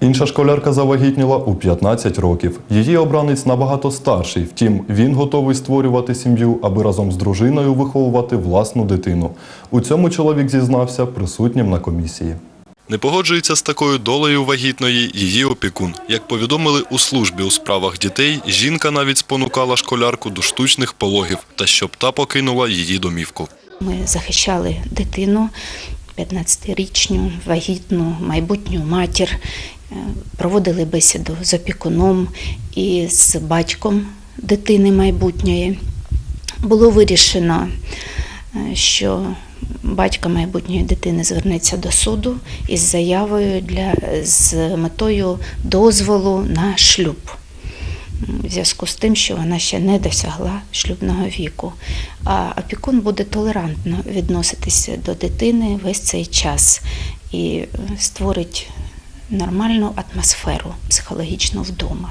Інша школярка завагітніла у 15 років. Її обранець набагато старший. Втім, він готовий створювати сім'ю, аби разом з дружиною виховувати власну дитину. У цьому чоловік зізнався присутнім на комісії. Не погоджується з такою долею вагітної її опікун. Як повідомили у службі у справах дітей, жінка навіть спонукала школярку до штучних пологів та щоб та покинула її домівку. Ми захищали дитину 15-річну, вагітну, майбутню матір, е, проводили бесіду з опікуном і з батьком дитини майбутньої. Було вирішено, е, що батько майбутньої дитини звернеться до суду із заявою для, з метою дозволу на шлюб в зв'язку з тим, що вона ще не досягла шлюбного віку. А опікун буде толерантно відноситися до дитини весь цей час і е, створить нормальну атмосферу психологічну вдома.